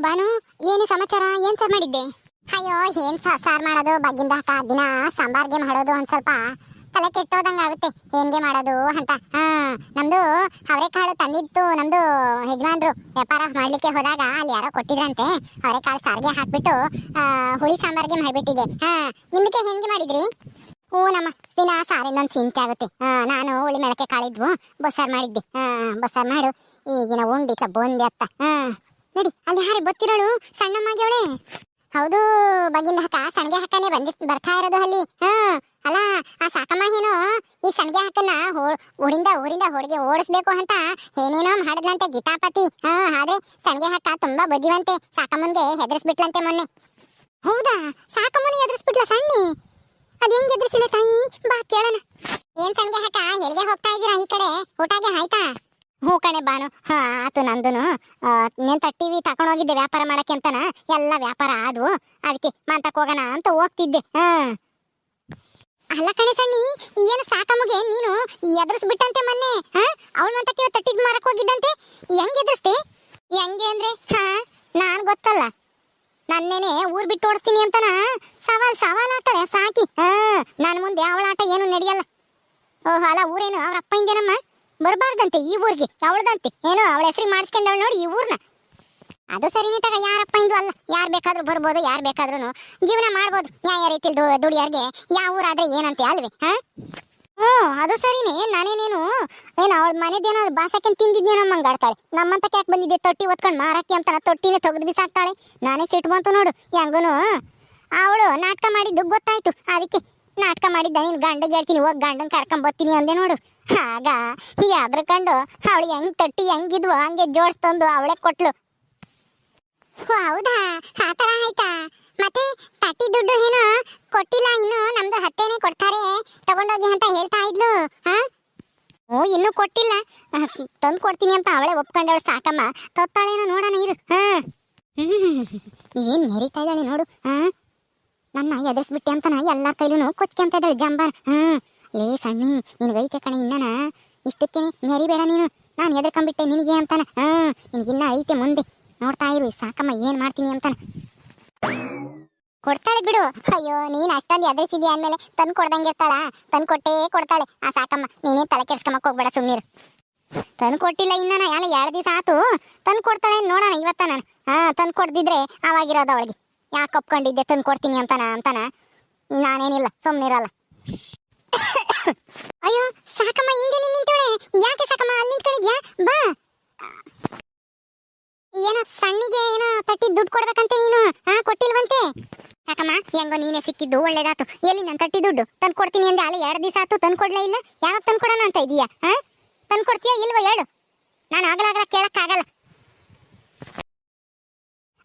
ಬಾನು, ಏನು ಸಮಾಚಾರ? ಏನ್ ಸರ್ ಮಾಡಿದ್ದೆ? ಅಯ್ಯೋ, ಏನ್ ಸಾರ್ ಮಾಡೋದು? ಬಗ್ಗಿಂದ ಹಾಕ ದಿನ ಸಾಂಬಾರ್ಗೆ ಮಾಡೋದು ಒಂದ್ ಸ್ವಲ್ಪ. ತಲೆ ಕೆಟ್ಟೋದಂಗ ಆಗುತ್ತೆ. ಹೆಂಗೆ ಮಾಡೋದು ಅಂತ. ಹಾ, ನಮ್ದು ಅವರೆಕಾಳು ತಂದಿತ್ತು ನಮ್ದು ಯಜಮಾನ್ರು. ವ್ಯಾಪಾರ ಮಾಡ್ಲಿಕ್ಕೆ ಹೋದಾಗ ಅಲ್ಲಿ ಯಾರೋ ಕೊಟ್ಟಿದ್ರಂತೆ. ಅವರೆಕಾಳು ಸಾರಿಗೆ ಹಾಕ್ಬಿಟ್ಟು ಹುಳಿ ಸಾಂಬಾರ್ಗೆ ಮಾಡ್ಬಿಟ್ಟಿದ್ದೆ. ಹಾ ನಿಮ್ದಕ್ಕೆ ಹೆಂಗೆ ಮಾಡಿದ್ರಿ? ಹ್ಞೂ ನಮ್ಮ, ದಿನ ಸಾರಿಂದ ಒಂದು ಚಿಂತೆ ಆಗುತ್ತೆ. ನಾನು ಹುಳಿ ಮೆಳಕೆ ಕಾಳಿದ್ವು. ಬಸ್ಸಾರು ಮಾಡಿದ್ದೆ. ಹಾ, ಬಸ್ಸಾರು ಮಾಡು. ಈಗಿನ ಉಂಡಿಟ್ಲ ಬಂದೆ ಅತ್ತ. ಹಾ. ನೋಡಿ, ಅಲ್ಲಿ ಹಾರಿ ಬತ್ತಿರೋಳು ಸಣ್ಣಮ್ಮಾಗ್ಯವಳೆ. ಹೌದು ಬಗಿನ ಹಕ್ಕ ಸಣ್ಗೆ ಹಕ್ಕನೆ ಬಂದಿ ಬರ್ತಾ ಇರೋದು ಅಲ್ಲಿ. ಹಾ ಅಲ್ಲ, ಆ ಸಾಕಮ್ಮ ಏನೋ ಈ ಸಣ್ಗೆ ಹಕ್ಕನ್ನ ಹೋ- ಊರಿಂದ ಊರಿಂದ ಹೊಡಿಗೆ ಓಡಿಸ್ಬೇಕು ಅಂತ ಏನೇನೋ ಮಾಡಿದ್ಲಂತೆ ಗೀತಾಪತಿ. ಹಾ ಆದ್ರೆ ಸಣ್ಗೆ ಹಕ್ಕ ತುಂಬಾ ಬುದ್ಧಿವಂತೆ. ಸಾಕಮ್ಮನ್ಗೆ ಹೆದರ್ಸ್ಬಿಟ್ಲಂತೆ ಮೊನ್ನೆ. ಹೌದಾ? ಸಾಕಮ್ಮನ ಎದುರಿಸ್ಬಿಟ್ಲ ಸಣ್ಣಿ? ಅದ್ ಹೆಂಗ್ ಎದುರಿಸಿಲ್ಲ ತಾಯಿ? ಬಾ ಕೇಳೋಣ. ಏನ್ ಸಣ್ಗೆ ಹಕ್ಕ ಎಲ್ಲಿಗೆ ಹೋಗ್ತಾ ಇದ್ದೀರಾ ಈ ಕಡೆ? ಊಟಗೆ ಆಯ್ತಾ? ಹ್ಞೂ ಕಣೆ ಬಾನು ಹಾ ಆತು ನಂದುನು. ನೀನ್ ತಟ್ಟಿವಿ ತಗೊಂಡೋಗಿದ್ದೆ ವ್ಯಾಪಾರ ಮಾಡಕ್ಕೆ ಅಂತನ. ಎಲ್ಲ ವ್ಯಾಪಾರ ಆದವು. ಅದಕ್ಕೆ ಮಾತಕ್ ಹೋಗೋಣ ಅಂತ ಹೋಗ್ತಿದ್ದೆ. ಹಾ. ಅಲ್ಲ ಕಣೆ ಸಣ್ಣಿ ಏನು ಸಾಕಮ್ಮಗೆ ನೀನು? ಎದುರಿಸ್ಬಿಟ್ಟಂತೆ ಮೊನ್ನೆ. ಹಾ ಅವಳು ಮಂತಕ್ಕೆ ತಟ್ಟಿದ್ ಮಾರಕ್ ಹೋಗಿದ್ದಂತೆ. ಹೆಂಗ್ ಎದುರಿಸ್ತೆ ಹೆಂಗೆ ಅಂದ್ರೆ? ಹಾ ನಾನು ಗೊತ್ತಲ್ಲ. ನನ್ನೇನೆ ಊರ್ ಬಿಟ್ಟು ಓಡಿಸ್ತೀನಿ ಅಂತನ. ಸವಾಲ್ ಸವಾಲ್ ಆಡ್ತಾಳೆ ಸಾಕಿ. ಹಾ ನನ್ನ ಮುಂದೆ ಅವಳ ಆಟ ಏನು ನಡೆಯಲ್ಲ. ಓಹ್ ಅಲ್ಲ ಊರೇನು? ಅವ್ರ ಅಪ್ಪ ಹಿಂದೇನಮ್ಮ ಬರಬಾರ್ದಂತೆ ಈ ಊರಿಗೆ ಅವಳದಂತೆ ಏನು ಅವಳ ಹೆಸರು ಮಾಡಿಸ್ಕೊಂಡವಳು ನೋಡಿ ಈ ಊರ್ನ. ಅದು ಸರಿನೇ ತಗ ಯಾರಪ್ಪ ಇಂದು ಅಲ್ಲ? ಯಾರು ಬೇಕಾದ್ರೂ ಬರ್ಬೋದು, ಯಾರು ಬೇಕಾದ್ರೂ ಜೀವನ ಮಾಡ್ಬೋದು, ನ್ಯಾಯ ರೀತಿ ದುಡಿಯೋರ್ಗೆ. ಯಾವ ಊರಾದ್ರೆ ಏನಂತೆ ಅಲ್ವೇ, ಹಾ? ಹ್ಞೂ, ಅದು ಸರಿನೇ. ನಾನೇನೇನು? ಏನು ಅವಳ ಮನೆದೇನೋ ಬಾಸಕ್ಕೆ ತಿಂದಿದ್ನೇನೋ ಮಂಗಾಡ್ತಾಳೆ ನಮ್ಮಂತ ಯಾಕೆ ಬಂದಿದ್ದೆ, ತೊಟ್ಟಿ ಒತ್ಕೊಂಡು ಮಾರಕ್ಕೆ ಅಂತ ತೊಟ್ಟಿನೇ ತೆಗೆದು ಬಿಸಾಕ್ತಾಳೆ. ನಾನೇ ಸಿಟ್ಟು ಬಂತು ನೋಡು ಹೆಂಗೂ ಅವಳು ನಾಟಕ ಮಾಡಿದ್ದು ಗೊತ್ತಾಯ್ತು, ಅದಕ್ಕೆ ನಾಟಕ ಮಾಡಿದ್ದ ನೀನು ಗಂಡಗೆ ಹೇಳ್ತೀನಿ, ಹೋಗಿ ಗಂಡನ ಕರ್ಕೊಂಡ್ ಬರ್ತೀನಿ ಅಂದೆ ನೋಡು. ಆಗ ಯಾದ್ರಕಂಡು ಅವಳು ಹೆಂಗ್ ತಟ್ಟಿ ಹೆಂಗಿದ್ವು ಹಂಗೆ ಜೋಡ್ಸ್ತಂದು ಅವಳೆ ಕೊಟ್ಲು. ಹೌದಾ? ಆ ಥರ ಆಯ್ತಾ? ಮತ್ತೆ ತಟ್ಟಿ ದುಡ್ಡು ಏನೋ ಕೊಟ್ಟಿಲ್ಲ, ಇನ್ನು ನಮ್ದು ಹತ್ತೇನೆ ಕೊಡ್ತಾರೆ. ತಗೊಂಡೋಗಿ ಅಂತ ಹೇಳ್ತಾ ಇದ್ಲು ಹಾ ಓ, ಇನ್ನೂ ಕೊಟ್ಟಿಲ್ಲ. ತಂದು ಕೊಡ್ತೀನಿ ಅಂತ ಅವಳೆ ಒಪ್ಕೊಂಡವಳು ಸಾಕಮ್ಮ. ತೊತ್ತಾಳೇನೋ ನೋಡೋಣ, ಇರು ಹಾ ಏನು ಮೆರಿತಾ ಇದ್ದಾಳೆ ನೋಡು ಹಾ ನನ್ನ ಎದುರಿಸ್ಬಿಟ್ಟೆ ಅಂತನ ಎಲ್ಲರ ಕೈಲೂ ಕೊಚ್ಕೊಂತ ಇದ್ದಾಳೆ ಜಂಬ ಹ್ಮ್ ಲೇ ಸಣ್ಣಿ ನಿನಗೈತೆ ಕಣೆ ಇನ್ನನ? ಇಷ್ಟಕ್ಕೇನೆ ಮೆರಿಬೇಡ ನೀನು. ನಾನು ಎದ್ರಕೊಂಡ್ಬಿಟ್ಟೆ ನಿನಗೆ ಅಂತಾನ. ಹ್ಮ್ ನಿನಗಿನ್ನ ಐತೆ ಮುಂದೆ. ನೋಡ್ತಾ ಇರು ಸಾಕಮ್ಮ ಏನ್ ಮಾಡ್ತೀನಿ ಅಂತಾನ. ಕೊಡ್ತಾಳೆ ಬಿಡು. ಅಯ್ಯೋ, ನೀನ್ ಅಷ್ಟೊಂದು ಎದುರಿಸಿದ್ಯಾ ಅಂದ್ಮೇಲೆ ತಂದು ಕೊಡ್ದಂಗೆ ಇರ್ತಾಳ. ತಂದು ಕೊಟ್ಟೇ ಕೊಡ್ತಾಳೆ. ಆ ಸಾಕಮ್ಮ, ನೀನೇ ತಲೆ ಕೆಡ್ಸ್ಕೊಂಬಕ್ ಹೋಗ್ಬೇಡ ಸುಮ್ಮನಿರು ತಂದು ಕೊಟ್ಟಿಲ್ಲ ಇನ್ನನ ಯಾಲ ಎರಡು ದಿವಸ ಆತು. ತಂದು ಕೊಡ್ತಾಳೆ ನೋಡೋಣ ಇವತ್ತ ನಾನು. ಹಾ, ತಂದು ಕೊಡ್ದಿದ್ರೆ ಅವಾಗಿರೋದು ಅವಳಿಗೆ. ಯಾಕೆ ಒಪ್ಕೊಂಡಿದ್ದೆ ತಂದು ಕೊಡ್ತೀನಿ ಅಂತಾನ ಅಂತಾನ. ನಾನೇನಿಲ್ಲ ಸುಮ್ಮನಿರಲ್ಲ ಅಯ್ಯೋ, ಸಾಕಮ್ಮ ಹಿಂದೆ ನಿಂತವಳೆ. ಯಾಕೆ ಸಾಕಮ್ಮ, ಅಲ್ಲಿ ನಿಂತ್ಕೊಂಡಿದ್ಯಾ? ಬಾ. ಏನೋ ಸಣ್ಣಿಗೆ ಏನೋ ತಟ್ಟಿ ದುಡ್ಡು ಕೊಡ್ಬೇಕಂತೆ ನೀನು. ಹಾ ಕೊಟ್ಟಿಲ್ವಂತೆ? ಸಾಕಮ್ಮ, ಹೆಂಗೋ ನೀನೇ ಸಿಕ್ಕಿದ್ದು ಒಳ್ಳೇದಾತು. ಎಲ್ಲಿ ನನ್ನ ತಟ್ಟಿ ದುಡ್ಡು? ತಂದು ಕೊಡ್ತೀನಿ ಅಂದೆ ಅಲ್ಲಿ ಎರಡು ದಿವಸ ಆತು ತಂದು ಕೊಡ್ಲೇ ಇಲ್ಲ. ಯಾವಾಗ ತಂದು ಕೊಡೋಣ ಅಂತ ಇದೀಯಾ ಹಾ ತಂದು ಕೊಡ್ತೀಯಾ ಇಲ್ವಾ ಹೇಳು. ನಾನು ಆಗಲಾಗಲ ಕೇಳಕ್ಕಾಗಲ್ಲ.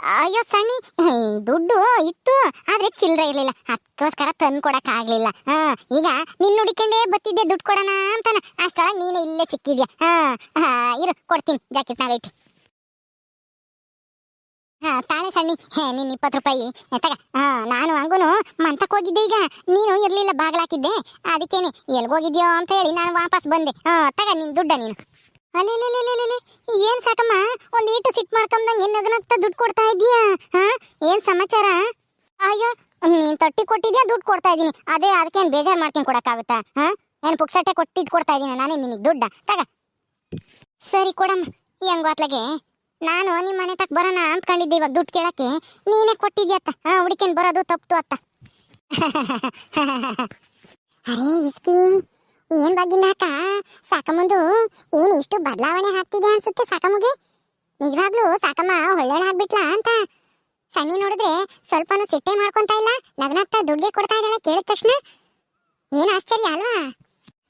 ಅಯ್ಯೋ ಸಣ್ಣಿ ದುಡ್ಡು ಇತ್ತು, ಆದ್ರೆ ಚಿಲ್ಲರೆ ಇರ್ಲಿಲ್ಲ. ಅದಕ್ಕೋಸ್ಕರ ತಂದು ಕೊಡಕ್ ಆಗ್ಲಿಲ್ಲ ಹಾ, ಈಗ ನಿನ್ನ ಹುಡಿಕೊಂಡೇ ಬತ್ತಿದ್ದೆ ದುಡ್ಡು ಕೊಡೋಣ ಅಂತಾನ. ಅಷ್ಟೊಳಗೆ ನೀನೇ ಇಲ್ಲೇ ಸಿಕ್ಕಿದ್ಯಾ? ಹಾ ಹಾ, ಇರು, ಕೊಡ್ತೀನಿ ಜಾಕೆಟ್ನಾಗೈತಿ ಹಾ, ತಾಳೆ ಸಣ್ಣಿ, ಹೇ, ನಿನ್ ಇಪ್ಪತ್ತು ರೂಪಾಯಿ. ತಗ, ಹಾ, ನಾನು ಹಂಗೂ ಮಂತಕ್ ಹೋಗಿದ್ದೆ ಈಗ. ನೀನು ಇರ್ಲಿಲ್ಲ ಬಾಗ್ಲಾಕಿದ್ದೆ ಅದಕ್ಕೇನೆ ಎಲ್ಗೋಗಿದ್ಯೋ ಅಂತ ಹೇಳಿ ನಾನು ವಾಪಸ್ ಬಂದೆ. ಹಾ, ತಗ, ನಿನ್ ದುಡ್ಡ ನೀನು. ಅಲ್ಲೆಲ್ಲೆಲ್ಲೆಲ್ಲೆಲ್ಲೆ ಏನ್ ಸಾಕಮ್ಮ? ಒಂದ್ ಈಟು ಸಿಟ್ ಮಾಡ್ಕೊಂಡಂಗೆ ನಗನಗ್ತಾ ದುಡ್ಡು ಕೊಡ್ತಾ ಇದೀಯಾ ಹಾ? ಏನ್ ಸಮಾಚಾರ? ಅಯ್ಯೋ, ನೀನ್ ತಟ್ಟಿ ಕೊಟ್ಟಿದ್ಯಾ? ದುಡ್ಡು ಕೊಡ್ತಾ ಇದೀನಿ ಅದೇ, ಅದಕ್ಕೇನ್ ಬೇಜಾರ್ ಮಾಡ್ಕೊಂಡ್ ಕೊಡಕ್ಕಾಗುತ್ತಾ? ಹಾ? ಏನ್ ಪುಕ್ಸಟ್ಟೆ ಕೊಟ್ಟಿದ್ ಕೊಡ್ತಾ ಇದೀನಿ ನಾನೇ ನಿನಗೆ ದುಡ್ಡ? ತಗ. ಸರಿ, ಕೊಡಮ್ಮ. ಹೆಂಗೋ ಅತ್ಲಗೆ ನಾನು ನಿಮ್ಮ ಮನೆ ತಕ್ ಬರೋಣ ಅಂದ್ಕೊಂಡಿದ್ದೆ ಇವಾಗ ದುಡ್ಡು ಕೇಳಕ್ಕೆ. ನೀನೇ ಕೊಟ್ಟಿದ್ಯತ್ತ ಹಾ ಹುಡುಕೇನ್ ಬರೋದು ತಪ್ತು ಅತ್ತ. ಅರೇ, ಇಸ್ಕಿ. ಏನ್ ಬಗ್ಗಿನಾಕ ಸಾಕಮ್ಮಂದು ಏನು ಇಷ್ಟು ಬದಲಾವಣೆ ಆಗ್ತಿದೆ ಅನ್ಸುತ್ತೆ ಸಾಕಮ್ಮಗೆ? ನಿಜವಾಗ್ಲೂ ಸಾಕಮ್ಮ ಒಳ್ಳೆಯ ಆಗ್ಬಿಟ್ಲಾ ಅಂತ? ಸಣ್ಣಿ ನೋಡಿದ್ರೆ ಸ್ವಲ್ಪನೂ ಸಿಟ್ಟೆ ಮಾಡ್ಕೊಂತ ಇಲ್ಲ ನಗನತ್ತ ದುಡ್ಗೆ ಕೊಡ್ತಾ ಇದ್ದಾಳೆ ಕೇಳಿದ ತಕ್ಷಣ. ಏನು ಆಶ್ಚರ್ಯ ಅಲ್ವಾ?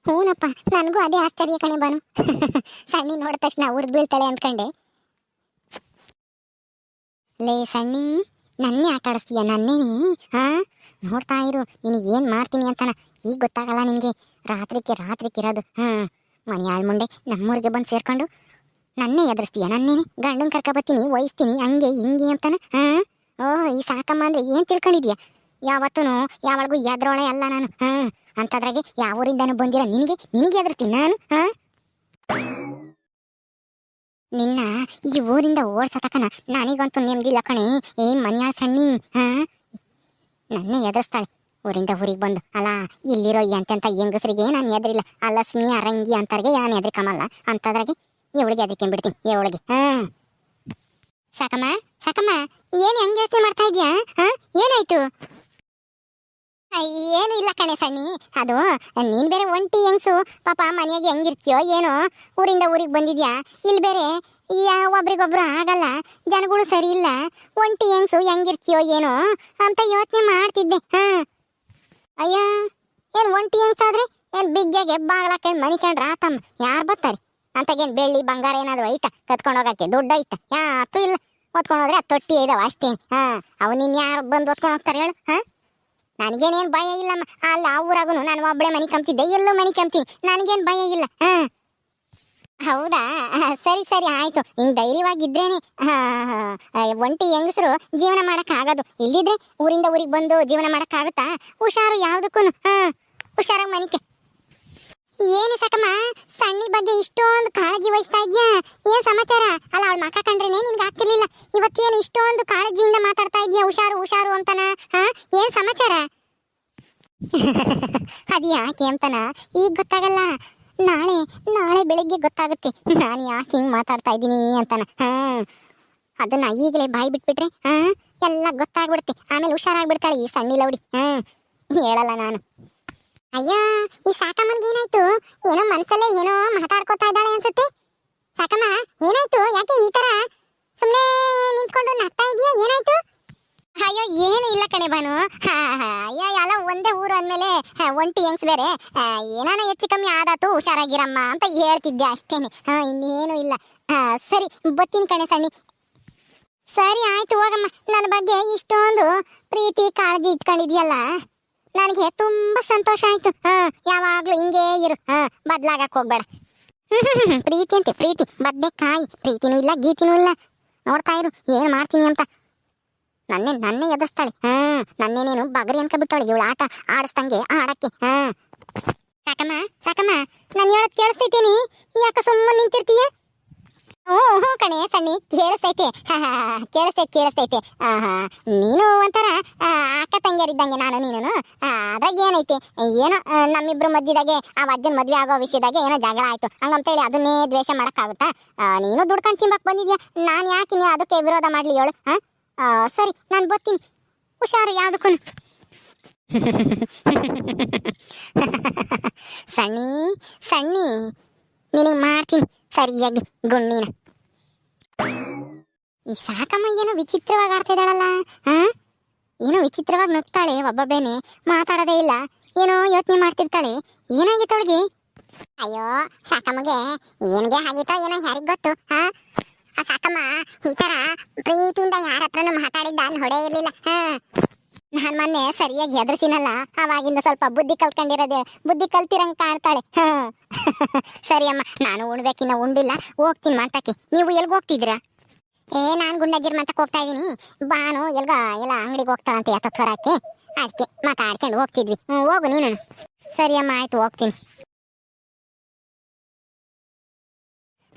ಹೂನಪ್ಪ, ನನಗೂ ಅದೇ ಆಶ್ಚರ್ಯ ಕಣೆ ಬಾನು ಸಣ್ಣಿ ನೋಡಿದ ತಕ್ಷಣ ಉರ್ದು ಬೀಳ್ತಾಳೆ ಅಂದ್ಕಂಡೆ. ಲೇ ಸಣ್ಣಿ ನನ್ನೇ ಆಟ ಆಡಿಸ್ತೀಯ ನನ್ನೇನಿ ಹಾ ನೋಡ್ತಾ ಇರು ನಿನಗೆ ಏನು ಮಾಡ್ತೀನಿ ಅಂತನ. ಈಗ ಗೊತ್ತಾಗಲ್ಲ ನಿನಗೆ. ರಾತ್ರಿಗೆ ರಾತ್ರಿಗಿರೋದು ಹಾ ಮನೆ ಮುಂಡೆ ನಮ್ಮೂರಿಗೆ ಬಂದು ಸೇರ್ಕೊಂಡು, ನನ್ನೇ ಎದುರಿಸ್ತೀಯ? ನನ್ನೇನೆ? ಗಂಡನ್ ಕರ್ಕ ಬರ್ತೀನಿ, ಒಯ್ಸ್ತೀನಿ, ಹಂಗೆ, ಹಿಂಗೆ ಅಂತಾನೆ? ಹಾ? ಓ ಈ ಸಾಕಮ್ಮ ಅಂದ್ರೆ ಏನ್ ತಿಳ್ಕೊಂಡಿದ್ಯಾ? ಯಾವತ್ತೂ ಯಾವಳಗೂ ಎದ್ರೋಳೆ ಅಲ್ಲ ನಾನು, ಹಾ? ಅಂತದ್ರಾಗೆ ಯಾವ ಊರಿಂದನೂ ಬಂದಿರ ನಿನಗೆ ನಿನಗೆ ಎದುರ್ತೀನಿ ನಾನು, ಹಾ? ನಿನ್ನ ಈ ಊರಿಂದ ಓಡ್ಸತಕನ ನನಗಂತೂ ನೆಮ್ಮದಿಲ್ಲ ಕಣೆ ಏ ಮನೆಯಾಳ್ ಸಣ್ಣಿ, ಹಾ? ನನ್ನೇ ಎದುರಿಸ್ತಾಳೆ. ಊರಿಂದ ಊರಿಗೆ ಬಂದು ಅಲ್ಲ ಇಲ್ಲಿರೋ ಎಂತೆಂಥ ಹೆಂಗಸರಿಗೆ ನಾನು ಎದ್ರಿಲ್ಲ ಅಲ್ಲ ಸ್ಮಿ ಅರಂಗಿ ಅಂತಾರ್ಗೆ ನಾನು ಎದ್ರಿ ಕಮಲ್ಲ ಅಂತದ್ರಾಗೆ ಇವಳಿಗೆ ಬಿಡ್ತೀನಿ ಇವಳಿಗೆ ಹಾ. ಸಾಕಮ್ಮ ಸಾಕಮ್ಮ ಏನು ಹೆಂಗ್ ಯೋಚನೆ ಮಾಡ್ತಾ ಇದ್ಯಾ? ಏನಾಯ್ತು? ಅಯ್ಯ, ಏನು ಇಲ್ಲ ಕಣೆ ಸಣ್ಣಿ. ಅದು ನೀನ್ ಬೇರೆ ಒಂಟಿ ಹೆಂಗ್ಸು? ಪಾಪ ಮನೆಯಾಗೆ ಹೆಂಗಿರ್ತೀಯೋ ಏನೋ? ಊರಿಂದ ಊರಿಗೆ ಬಂದಿದ್ಯಾ? ಇಲ್ಲಿ ಬೇರೆ ಒಬ್ರಿಗೊಬ್ರು ಆಗಲ್ಲ ಜನಗಳು ಸರಿ ಇಲ್ಲ. ಒಂಟಿ ಹೆಂಗ್ಸು ಹೆಂಗಿರ್ತೀಯೋ ಏನೋ ಅಂತ ಯೋಚನೆ ಮಾಡ್ತಿದ್ದೆ. ಹಾ. ಅಯ್ಯ, ಏನ್ ಒಂಟಿ ಹೆಂಗ್ಸಾದ್ರೆ ಏನ್ ಬಿಗ್ಗೆಗೆ ಬಾಗ್ಲಾಕಂಡ್ ಮನಿ ಕಂಡ್ರ ಆತಮ್ಮ ಯಾರು ಬರ್ತಾರೆ? ಅಂತಗೇನ್ ಬೆಳ್ಳಿ ಬಂಗಾರ ಏನಾದ್ರು ಐತಾ? ಕತ್ಕೊಂಡು ಹೋಗಕ್ಕೆ ದುಡ್ಡು ಐತಾ? ಯಾತು ಇಲ್ಲ. ಓದ್ಕೊಂಡು ಹೋದ್ರೆ ತೊಟ್ಟಿ ಇದಾವ ಅಷ್ಟೇನು ಹಾ ಅವು ನಿನ್ ಯಾರು ಬಂದು ಓದ್ಕೊಂಡು ಹೋಗ್ತಾರೆ ಹೇಳು, ಹಾ? ನನಗೇನೇನು ಭಯ ಇಲ್ಲಮ್ಮ. ಅಲ್ಲ, ಆ ಊರಾಗೂ ನಾನು ಒಬ್ಬಳೆ ಮನೆ ಕಂಬ್ತಿದ್ದೆ ಎಲ್ಲೂ ಮನೆ ಕಂಬ್ತೀನಿ ನನಗೇನು ಭಯ ಇಲ್ಲ. ಹಾ. ಹೌದಾ? ಸರಿ ಸರಿ, ಆಯ್ತು. ಹಿಂಗ್ ಧೈರ್ಯವಾಗಿದ್ರೇನೆ ಒಂಟಿ ಹೆಂಗಸರು ಜೀವನ ಮಾಡಕ್ ಆಗೋದು ಇಲ್ಲಿದ್ರೆ ಊರಿಂದ ಊರಿಗೆ ಬಂದು ಜೀವನ ಮಾಡಕ್ ಆಗುತ್ತಾ ಹುಷಾರು ಯಾವ್ದಕ್ಕೂ ಹುಷಾರಾಗಿ ಮನಿಕೆ. ಏನು ಸಕಮ್ಮ, ಸಣ್ಣಿ ಬಗ್ಗೆ ಇಷ್ಟೊಂದು ಕಾಳಜಿ ವಹಿಸ್ತಾ ಇದ್ಯಾ? ಏನ್ ಸಮಾಚಾರ? ಅಲ್ಲ, ಅವಳ ಮಕ್ಕ ಕಂಡ್ರೇನೆ ನಿನ್ಗೆ ಆಗ್ತಿರ್ಲಿಲ್ಲ. ಇವತ್ತೇನು ಇಷ್ಟೊಂದು ಕಾಳಜಿಯಿಂದ ಮಾತಾಡ್ತಾ ಇದ್ಯಾ? ಹುಷಾರು ಹುಷಾರು ಅಂತನ? ಹಾ, ಏನ್ ಸಮಾಚಾರ? ಅದು ಯಾಕೆ ಅಂತನ? ಈಗ ಗೊತ್ತಾಗಲ್ಲ. ನಾಳೆ ನಾಳೆ ಬೆಳಿಗ್ಗೆ ಗೊತ್ತಾಗುತ್ತೆ. ನಾನು ಯಾಕೆ ಹಿಂಗ್ ಮಾತಾಡ್ತಾ ಇದ್ದೀನಿ ಅಂತನ? ಹಾ. ಅದನ್ನ ಈಗಲೇ ಬಾಯಿ ಬಿಟ್ಬಿಟ್ರೆ, ಹಾ, ಎಲ್ಲ ಗೊತ್ತಾಗ್ಬಿಡುತ್ತೆ. ಆಮೇಲೆ ಹುಷಾರಾಗ್ಬಿಡ್ತಾಳೆ ಈ ಸಣ್ಣ ಲೌಡಿ. ಹಾ. ಹೇಳಲ್ಲ ನಾನು. ಅಯ್ಯೋ, ಈ ಸಾಕಮ್ಮನ್ಗೆ ಏನಾಯ್ತು? ಏನೋ ಮನಸ್ಸಲ್ಲೇ ಏನೋ ಮಾತಾಡ್ಕೋತಾ ಇದ್ದಾಳೆ ಅನ್ಸುತ್ತೆ. ಸಾಕಮ್ಮ, ಏನಾಯ್ತು? ಯಾಕೆ ಈ ತರ ಸುಮ್ಮನೆ ನಿಂತ್ಕೊಂಡು ನಗ್ತಾ ಇದೆಯಾ? ಏನಾಯ್ತು? ಅಯ್ಯೋ ಏನು ಇಲ್ಲ ಕಣೆ ಬಾನು ಅಯ್ಯೋ ಎಲ್ಲ ಒಂದೇ ಊರು ಅಂದ್ಮೇಲೆ ಒಂಟಿ ಹೆಂಗ್ಸ್ ಬೇರೆ? ಏನಾನ ಹೆಚ್ಚು ಕಮ್ಮಿ ಆದಾತು, ಹುಷಾರಾಗಿರಮ್ಮ ಅಂತ ಹೇಳ್ತಿದ್ದೆ ಅಷ್ಟೇನೆ. ಹಾ, ಇನ್ನೇನು ಇಲ್ಲ. ಸರಿ ಬತ್ತೀನಿ ಕಣೆ ಸಣ್ಣಿ. ಸರಿ, ಆಯ್ತು, ಹೋಗಮ್ಮ. ನನ್ನ ಬಗ್ಗೆ ಇಷ್ಟೊಂದು ಪ್ರೀತಿ, ಕಾಳಜಿ ಇಟ್ಕೊಂಡಿದ್ಯಲ್ಲ? ನನಗೆ ತುಂಬಾ ಸಂತೋಷ ಆಯ್ತು. ಹಾ, ಯಾವಾಗ್ಲೂ ಹಿಂಗೇ ಇರು. ಹಾ, ಬದ್ಲಾಗಕ್ ಹೋಗ್ಬೇಡ. ಪ್ರೀತಿ ಅಂತೆ, ಪ್ರೀತಿ. ಬದ್ನೆಕಾಯಿ. ಪ್ರೀತಿನೂ ಇಲ್ಲ, ಗೀತಿನೂ ಇಲ್ಲ. ನೋಡ್ತಾ ಇರು, ಏನ್ ಮಾಡ್ತೀನಿ ಅಂತ. ನನ್ನೇ ನನ್ನೇ ಎದಸ್ತಾಳೆ ಹಾ, ನನ್ನೇನೇನು ಬಗರಿ ಅನ್ಕೊಬಿಟ್ಟಾಳೆ ಇವಳು ಆಟ ಆಡಿಸ್ದಂಗೆ, ಆಡಕ್ಕೆ. ಹಾ. ಸಾಕಮ್ಮ ಸಾಕಮ್ಮ, ನಾನು ಹೇಳೋದು ಕೇಳಿಸ್ತೈತೇನಿ. ಯಾಕ ಸುಮ್ಮನೆ ನಿಂತಿರ್ತೀಯ? ಓ, ಹ್ಞೂ ಕಣೆ, ಸಣ್ಣಿ, ಕೇಳಿಸ್ತೈತೆ. ಕೇಳಿಸ್ತೈತೆ ಕೇಳಿಸ್ತೈತೆ. ನೀನು ಒಂಥರ ಅಕ್ಕ ತಂಗಿಯರಿದ್ದಂಗೆ ನಾನು ನೀನು ಅದ್ರಾಗ ಏನೈತೆ? ಏನೋ ನಮ್ಮಿಬ್ರು ಮಧ್ಯದಾಗೆ ಆ ಅಜ್ಜನ ಮದುವೆ ಆಗೋ ವಿಷಯದಾಗೆ ಏನೋ ಜಗಳ ಆಯ್ತು. ಹಂಗಂತೇಳಿ ಅದನ್ನೇ ದ್ವೇಷ ಮಾಡೋಕ್ಕಾಗುತ್ತಾ? ನೀನು ದುಡ್ಕೊಂಡು ತಿಂಬಕ್ ಬಂದಿದ್ಯಾ? ನಾನು ಯಾಕೆ ನೀ ಅದಕ್ಕೆ ವಿರೋಧ ಮಾಡ್ಲಿ ಹೇಳು, ಹಾ? ಸರಿ, ನಾನು ಬರ್ತೀನಿ. ಹುಷಾರು ಯಾವುದಕ್ಕೂ ಸಣ್ಣಿ ಸಣ್ಣಿ, ನಿನಗೆ ಮಾಡ್ತೀನಿ. ಸರಿಯಾಗಿ ಗುಣ್ಣಿನ ಈ ಸಾಕಮ್ಮ ಏನೋ ವಿಚಿತ್ರವಾಗಿ ಆಡ್ತಾ ಇದ್ದಾಳಲ್ಲ ಹಾ ಏನೋ ವಿಚಿತ್ರವಾಗಿ ನಗ್ತಾಳೆ ಒಬ್ಬೊಬ್ಬೇನೆ ಮಾತಾಡೋದೇ ಇಲ್ಲ. ಏನೋ ಯೋಚನೆ ಮಾಡ್ತಿರ್ತಾಳೆ. ಏನಾಗಿತ್ತು ಅಯ್ಯೋ, ಸಾಕಮ್ಮಗೆ ಏನ್ಗೆ ಆಗಿತ್ತೋ ಏನೋ ಯಾರಿಗೆ ಗೊತ್ತು ಹಾ ಸಾಕಮ್ಮ, ಈ ತರ ಪ್ರೀತಿಯಿಂದ ಯಾರ ಹತ್ರನೂ ಮಾತಾಡಿದ್ದ ಹೊಡೆ ಇರ್ಲಿಲ್ಲ. ಹಾ. ನಾನ್ ಮೊನ್ನೆ ಸರಿಯಾಗಿ ಹೆದರ್ಸಿನಲ್ಲ ಅವಾಗಿಂದ ಸ್ವಲ್ಪ ಬುದ್ಧಿ ಕಲ್ತ್ಕೊಂಡಿರೋದೆ, ಬುದ್ಧಿ ಕಲ್ತಿರಂಗ್ ಕಾಣ್ತಾಳೆ. ಸರಿ ಅಮ್ಮ, ನಾನು ಉಣ್ಬೇಕಿನ್ನ ಉಂಡಿಲ್ಲ. ಹೋಗ್ತೀನಿ ಮಾತಾಕಿ. ನೀವು ಎಲ್ಗ್ ಹೋಗ್ತಿದ್ದೀರಾ? ಏ, ನಾನ್ ಗುಂಡಜ್ಜಿರ್ ಮಾತಕ್ಕೆ ಹೋಗ್ತಾ ಇದೀನಿ ಬಾನು ಎಲ್ಗ ಎಲ್ಲ ಅಂಗಡಿಗೆ ಹೋಗ್ತಾಳಂತೆ ಯಾಕೆ ಸರಾಕೆ ಅದಕ್ಕೆ ಮಾತಾಡ್ಕೊಂಡು ಹೋಗ್ತಿದ್ವಿ. ಹ್ಞೂ ಹೋಗು ನೀನು. ಸರಿ ಅಮ್ಮ, ಆಯ್ತು, ಹೋಗ್ತೀನಿ.